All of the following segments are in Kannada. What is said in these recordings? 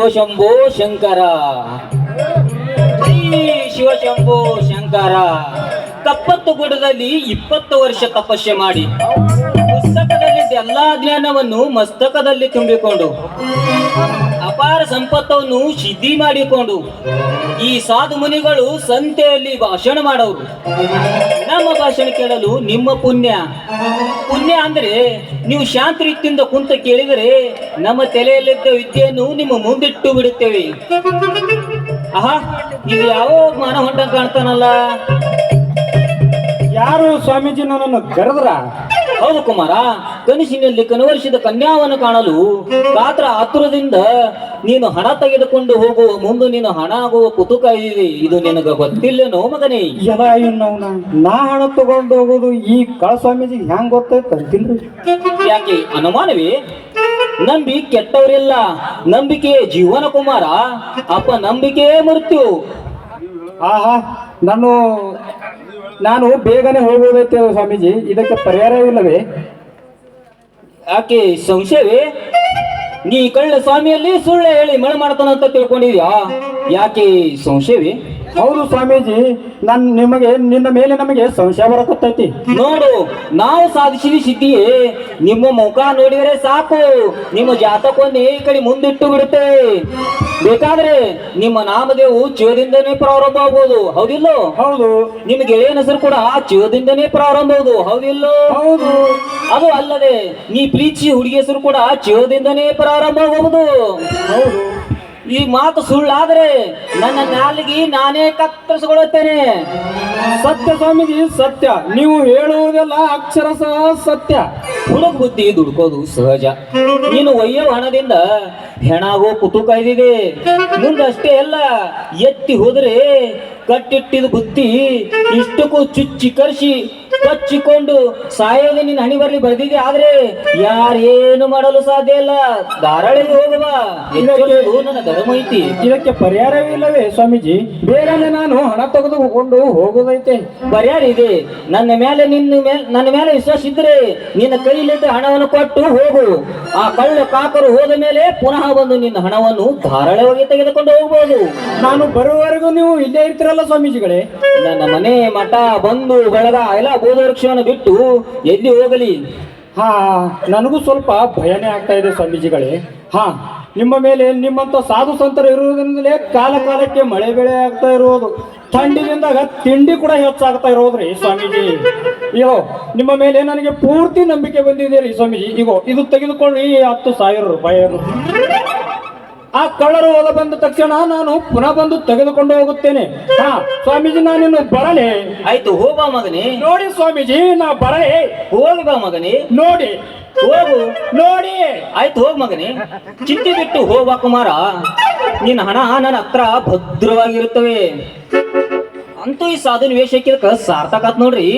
ಶಿವಶಂಭೋ ಶಂಕರ. ಶಿವ ಶಿವಶಂಭೋ ಶಂಕರ. ಕಪ್ಪತ್ತು ಗುಡದಲ್ಲಿ ಇಪ್ಪತ್ತು ವರ್ಷ ತಪಸ್ಸೆ ಮಾಡಿ. ಪುಸ್ತಕದಲ್ಲಿ ಎಲ್ಲಾ ಜ್ಞಾನವನ್ನು ಮಸ್ತಕದಲ್ಲಿ ತುಂಬಿಕೊಂಡು, ಅಪಾರ ಸಂಪತ್ತವನ್ನು ಸಿದ್ಧಿ ಮಾಡಿಕೊಂಡು, ಈ ಸಾಧು ಮುನಿಗಳು ಸಂತೆಯಲ್ಲಿ ಭಾಷಣ ಮಾಡೋರು. ನಮ್ಮ ಭಾಷಣ ಕೇಳಲು ನಿಮ್ಮ ಪುಣ್ಯ. ಪುಣ್ಯ ಅಂದ್ರೆ ನೀವು ಶಾಂತ ರೀತಿಯಿಂದ ಕುಂತ ಕೇಳಿದರೆ ನಮ್ಮ ತಲೆಯಲ್ಲಿದ್ದ ವಿದ್ಯೆಯನ್ನು ನಿಮ್ಮ ಮುಂದಿಟ್ಟು ಬಿಡುತ್ತೇವೆ. ಆಹಾ ಇದು ಯಾವ ಮಾನ ಹೊಂಟ ಕಾಣ್ತಾನಲ್ಲ? ಯಾರು ಸ್ವಾಮೀಜಿ ನನ್ನನ್ನು ಕರೆದ್ರ? ಹೌದು ಕುಮಾರ ಕನಸಿನಲ್ಲಿ ಕನವರಿಸಿದ ಕನ್ಯಾವನ್ನು ಕಾಣಲು ಪಾತ್ರ ಆತುರದಿಂದ ನೀನು ಹಣ ತೆಗೆದುಕೊಂಡು ಹೋಗುವ ಮುಂದೆ ನೀನು ಹಣ ಆಗುವ ಕುತುಕ ಇದೆ ಇದು ನಿನಗ ಗೊತ್ತಿಲ್ಲನೋ ಮಗನೇ. ಎಲ್ಲ ನಾ ಹಣ ತಗೊಂಡು ಹೋಗೋದು ಈ ಕಳ ಸ್ವಾಮೀಜಿ ಹೆಂಗ್ ಗೊತ್ತಾಯ್ತು ಅಂತಿಲ್ರಿ? ಯಾಕೆ ಅನುಮಾನವೇ? ನಂಬಿ ಕೆಟ್ಟವರಿಲ್ಲ. ನಂಬಿಕೆ ಜೀವನ ಕುಮಾರ ಅಪ್ಪ ನಂಬಿಕೆ ಮೃತ್ಯು. ಆಹಾ ನಾನು ನಾನು ಬೇಗನೆ ಹೋಗುವುದೈತೆ ಸ್ವಾಮೀಜಿ. ಇದಕ್ಕೆ ಪರಿಹಾರವಿಲ್ಲವೇ ಯಾಕೆ ಸಂಶಯವೇ? ನೀ ಕಳ್ಳ ಸ್ವಾಮಿಯಲ್ಲಿ ಸುಳ್ಳು ಹೇಳಿ ಮಳೆ ಮಾಡ್ತಾನಂತ ತಿಳ್ಕೊಂಡಿದ್ಯಾ? ಯಾಕೆ ಸಂಶಯವೇ? ಹೌದು ಸ್ವಾಮೀಜಿ ನನ್ ನಿಮಗೆ ನಿನ್ನ ಮೇಲೆ ನಮಗೆ ಸಂಶಯ ಬರಕತ್ತೈತಿ. ನೋಡು ನಾವು ಸಾಧಿಸಿದ ಸಿದ್ಧಿಯೇ ನಿಮ್ಮ ಮುಖ ನೋಡಿದರೆ ಸಾಕು. ನಿಮ್ಮ ಜಾತಕವನ್ನು ಈ ಕಡೆ ಮುಂದಿಟ್ಟು ಬಿಡುತ್ತೆ. ಬೇಕಾದ್ರೆ ನಿಮ್ಮ ನಾಮದೇವು ಚೇದಿಂದನೇ ಪ್ರಾರಂಭ ಆಗ್ಬೋದು. ಹೌದಿಲ್ಲೋ? ಹೌದು. ನಿಮ್ಮ ಗೆಳೆಯನ ಹೆಸರು ಕೂಡ ಆ ಚೇದಿಂದನೇ ಪ್ರಾರಂಭ ಹೌದು ಹೌದಿಲ್ಲೋ? ಹೌದು. ಅದು ಅಲ್ಲದೆ ನೀ ಪ್ರೀತಿ ಹುಡುಗಿ ಹೆಸರು ಕೂಡ ಚೇದಿಂದನೇ ಪ್ರಾರಂಭ ಆಗಬಹುದು ಹೌದು. ಈ ಮಾತು ಸುಳ್ಳಾದ್ರೆ ನನ್ನ ನಾಲಿಗೆ ನಾನೇ ಕತ್ತರಿಸಿಕೊಳ್ಳುತ್ತೇನೆ ಸತ್ಯ ಸ್ವಾಮೀಜಿ ಸತ್ಯ. ನೀವು ಹೇಳುವುದೆಲ್ಲ ಅಕ್ಷರಶಃ ಸತ್ಯ. ಹುಡುಗ ಬುದ್ಧಿ ದುಡ್ಕೋದು ಸಹಜ. ನೀನು ಒಯ್ಯೋ ಹಣದಿಂದ ಹೆಣಾಗೋ ಕುತುಕ ಇದಿದೆ. ಮುಂದಷ್ಟೇ ಎಲ್ಲ ಎತ್ತಿ ಹೋದ್ರೆ ಕಟ್ಟಿಟ್ಟಿದ ಬುತ್ತಿ ಇಷ್ಟಕ್ಕೂ ಚುಚ್ಚಿ ಕರ್ಸಿ ಕಚ್ಚಿಕೊಂಡು ಸಾಯೋದು ನಿನ್ನ ಹಣಿ ಬರ್ಲಿ ಬರ್ದಿದೆ. ಆದ್ರೆ ಯಾರೇನು ಮಾಡಲು ಸಾಧ್ಯ ಇಲ್ಲ. ಧಾರಾಳಿಗೆ ಹೋಗುವ. ನನ್ನ ಧರ್ಮ ಐತಿ. ಇದಕ್ಕೆ ಪರಿಹಾರವಿಲ್ಲವೇ ಸ್ವಾಮೀಜಿ? ಬೇರೆ ನಾನು ಹಣ ತೆಗೆದುಕೊಂಡು ಹೋಗೋದೈತೆ. ಪರಿಹಾರ ಇದೆ. ನನ್ನ ಮೇಲೆ ನಿನ್ನ ಮೇಲೆ ನನ್ನ ಮೇಲೆ ವಿಶ್ವಾಸ ಇದ್ರೆ ನಿನ್ನ ಕೈಲಿದ್ದ ಹಣವನ್ನು ಕೊಟ್ಟು ಹೋಗು. ಆ ಕಳ್ಳ ಕಾಕರು ಹೋದ ಮೇಲೆ ಪುನಃ ಬಂದು ನಿನ್ನ ಹಣವನ್ನು ಧಾರಾಳವಾಗಿ ತೆಗೆದುಕೊಂಡು ಹೋಗ್ಬೋದು. ನಾನು ಬರುವವರೆಗೂ ನೀವು ಇಲ್ಲೇ ಇರ್ತೀರಲ್ಲ ಸ್ವಾಮೀಜಿಗಳೇ? ನನ್ನ ಮನೆ ಮಠ ಬಂಧು ಬೆಳಗ ಎಲ್ಲ ಬೋಧವೃಕ್ಷವನ್ನು ಬಿಟ್ಟು ಎಲ್ಲಿ ಹೋಗಲಿ? ಹಾ ನನಗೂ ಸ್ವಲ್ಪ ಭಯನೇ ಆಗ್ತಾ ಇದೆ ಸ್ವಾಮೀಜಿಗಳೇ. ಹಾ ನಿಮ್ಮ ಮೇಲೆ ನಿಮ್ಮಂತ ಸಾಧು ಸಂತರು ಇರುವುದರಿಂದಲೇ ಕಾಲ ಕಾಲಕ್ಕೆ ಮಳೆ ಬೆಳೆ ಆಗ್ತಾ ಇರೋದು ಥಂಡಿದಿಂದಾಗ ತಿಂಡಿ ಕೂಡ ಹೆಚ್ಚಾಗ್ತಾ ಇರೋದ್ರಿ ಸ್ವಾಮೀಜಿ. ಇಗೋ, ನಿಮ್ಮ ಮೇಲೆ ನನಗೆ ಪೂರ್ತಿ ನಂಬಿಕೆ ಬಂದಿದೆ ರೀ ಸ್ವಾಮೀಜಿ. ಇಗೋ, ಇದು ತೆಗೆದುಕೊಳ್ಳಿ ಹತ್ತು ಸಾವಿರ ರೂಪಾಯಿ ಆ ಕಳ್ಳರು ಹೊಲ ಬಂದ ತಕ್ಷಣ ನಾನು ಪುನಃ ಬಂದು ತೆಗೆದುಕೊಂಡು ಹೋಗುತ್ತೇನೆ. ಹಾ ಸ್ವಾಮೀಜಿ ನಾನು ಬರಲೆ? ಆಯ್ತು ಹೋಗ ಮಗನೇ. ನೋಡಿ ಸ್ವಾಮೀಜಿ ನಾ ಬರಲೆ? ಹೋಗ ಮಗನೇ. ನೋಡಿ. ಹೋಗು. ನೋಡಿ. ಆಯ್ತು ಹೋಗ ಮಗನೇ. ಚಿಂತೆ ಬಿಟ್ಟು ಹೋಗ ಕುಮಾರ. ನಿನ್ನ ಹಣ ನನ್ನ ಹತ್ರ ಭದ್ರವಾಗಿರುತ್ತವೆ. ಅಂತೂ ಈ ಸಾಧನ ವೇಷಕ್ಕೆ ಸಾರ್ಥಕ ಆತ್ ನೋಡ್ರಿ.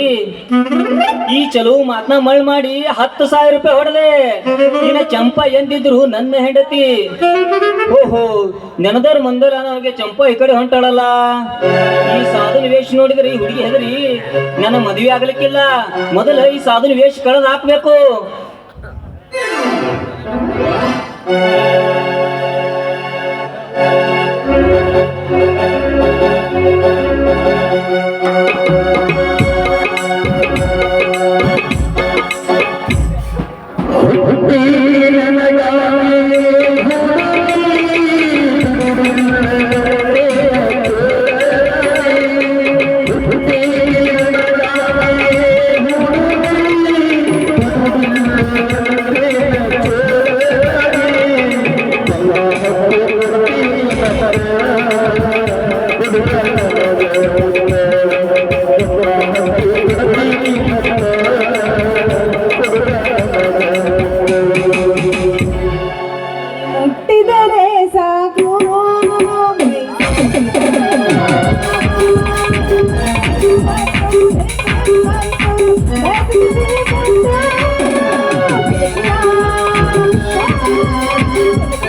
ಈ ಚಲೋ ಮಾತನ್ನ ಮಳ್ ಮಾಡಿ ಹತ್ತು ಸಾವಿರ ರೂಪಾಯಿ ಹೊಡೆದೆ. ನಿನ್ನ ಚಂಪ ಎಂದಿದ್ರು ನನ್ನ ಹೆಂಡತಿ. ಓಹೋ, ನೆನದರ್ ಮಂದರ ನನಗೆ ಚಂಪ ಈ ಕಡೆ ಹೊಂಟಾಳಲ್ಲ. ಈ ಸಾಧನ ವೇಷ ನೋಡಿದ್ರೆ ಈ ಹುಡುಗಿ ಹೆದರಿ, ನನ್ನ ಮದುವೆ ಆಗ್ಲಿಕ್ಕಿಲ್ಲ. ಮೊದಲ ಈ ಸಾಧನ ವೇಷ ಕಳೆದ ಹಾಕ್ಬೇಕು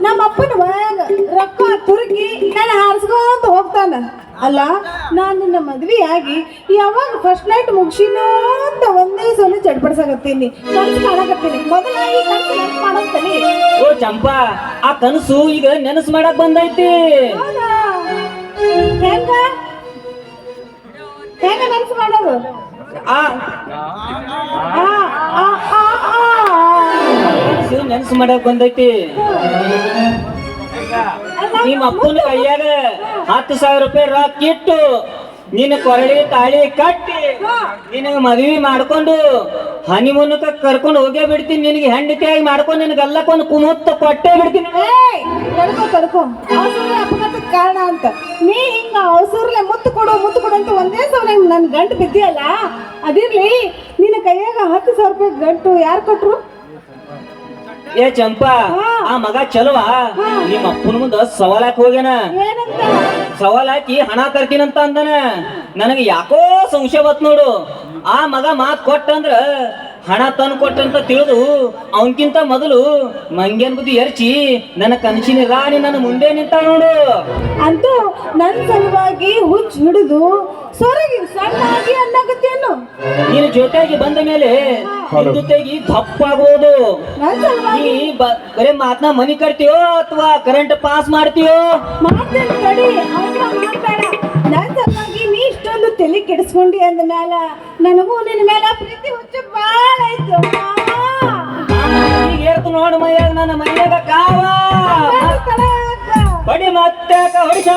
ನಮ್ಮ ಅಪ್ಪನ ಒಳಗ ರೊಕ್ಕ ತುರುಕಿ ನಾನು ಹಾರಿಸ್ಕೊಂತ ಹೋಗ್ತಾನ. ಅಲ್ಲ ನಾನು ನಿನ್ನ ಮದ್ವೆ ಆಗಿ ಯಾವಾಗ ಫಸ್ಟ್ ನೈಟ್ ಮುಗಿಸಿನೋ ಅಂತ ಒಂದೇ ಸಲ ಚಡ್ಪಡ್ಸಕತ್ತೀನಿ. ಕನಸು ಕಾಣಕತ್ತೀನಿ. ಮೊದಲಾಗಿ ಕನಸು ಓ ಚಂಪಾ ಆ ಕನಸು ಈಗ ನೆನಸು ಮಾಡಕ್ ಬಂದೈತಿ. ಹೆಂಗ? ಹೆಂಗ ನೆನಸು ಮಾಡೋದು? ಆ ಆ, ಆ, ಆ, ಆ. ಕನಸು ನೆನಸು ಮಾಡಕ್ ಬಂದೈತಿ. ನಿಮ್ಮ ಅಪ್ಪನ ಕೈಯಾಗ ಹತ್ತು ಸಾವಿರ ರೂಪಾಯಿ ರೊಕ್ಕ ಇಟ್ಟು ನಿನ್ನ ಕೊರಳಿ ತಾಳಿ ಕಟ್ಟಿ ನಿನಗೆ ಮದ್ವಿ ಮಾಡ್ಕೊಂಡು ಹನಿಮೂನಕ ಕರ್ಕೊಂಡು ಹೋಗೇ ಬಿಡ್ತೀನಿ. ನಿನಗೆ ಹೆಂಡತಿಯಾಗಿ ಮಾಡ್ಕೊಂಡು ನಿನಗೆಲ್ಲಕ್ಕೊಂದು ಕುಮುತ್ತ ಕೊಟ್ಟೆ ಬಿಡ್ತೀನಿ. ಕಾರಣ ಅಂತ. ನೀ ಹಿಂಗ ಅವಸರ್ಲೆ ಮುತ್ತು ಕೊಡು ಮುತ್ತು ಕೊಡು ಅಂತ ಒಂದೇ ಸಲ ನನ್ನ ಗಂಟು ಬಿದ್ದಿಯಲ್ಲ, ಅದಿರ್ಲಿ, ನಿನ್ನ ಕೈಯಾಗ ಹತ್ತು ಸಾವಿರ ರೂಪಾಯಿ ಗಂಟು ಯಾರು ಕೊಟ್ರು? ಏ ಚಂಪಾ ಆ ಮಗ ಚಲುವ? ನಿಮ್ಮ ಅಪ್ಪನ ಮುಂದ ಸವಾಲಾಕ್ ಹೋಗ್ಯಾನ? ಹಾಕಿ ಹಣ ತರ್ತೀನಂತ ಅಂದನ? ನನಗೆ ಯಾಕೋ ಸಂಶಯ ಬತ್ ನೋಡು. ಆ ಮಗ ಮಾತ್ ಕೊಟ್ಟಂದ್ರ ಹಣ ತಂದು ಕೊಟ್ಟಂತ ತಿಳಿದು ಅವನ್ಕಿಂತ ಮೊದಲು ಮಂಗ್ಯನ್ ಬುದ್ಧಿ ಎರ್ಚಿ ನನ್ನ ಕನಸಿನ ರಾಣಿ ನನ್ನ ಮುಂದೆ ನಿಂತ ನೋಡು. ಅಂತೂ ನನ್ನ ಸಲುವಾಗಿ ಹುಚ್ಚ ಹಿಡಿದು ಸೊರಗಿ ಸಣ್ಣಾಗಿ ನೀನು ಜೊತೆಯಾಗಿ ಬಂದ ಮೇಲೆ ಜೊತೆಗೆ ನನ್ ನೀ ಬರೇ ಮಾತನ್ನ ಮನಿ ಕಟ್ತೀಯೋ ಅಥವಾ ಕರೆಂಟ್ ಪಾಸ್ ಮಾಡ್ತೀಯೋ? ಮಾತೇನು ಮಾಡ್ಬೇಡ. ತಲೆ ಕೆಡಿಸ್ಕೊಂಡಿ ಅಂದ ಮ್ಯಾಲ ನನಗೂ ನಿನ್ನ ಮ್ಯಾಲ ಪ್ರೀತಿ ಹುಚ್ಚು ಬಾಳ ಐತಿ ಏರ್ತು ನೋಡು ಮೈಯಾಗ ನನ್ನ ಮೈಯಾಗ ಕಾವ. ಬಡಿ ಮತ್ತೆ ಹೊಡಿಸ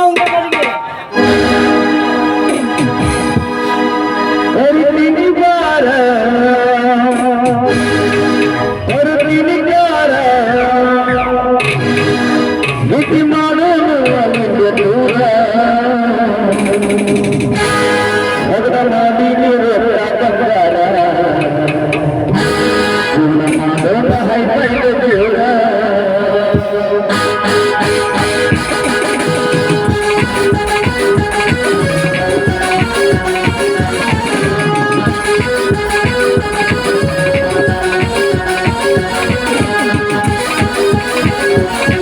you.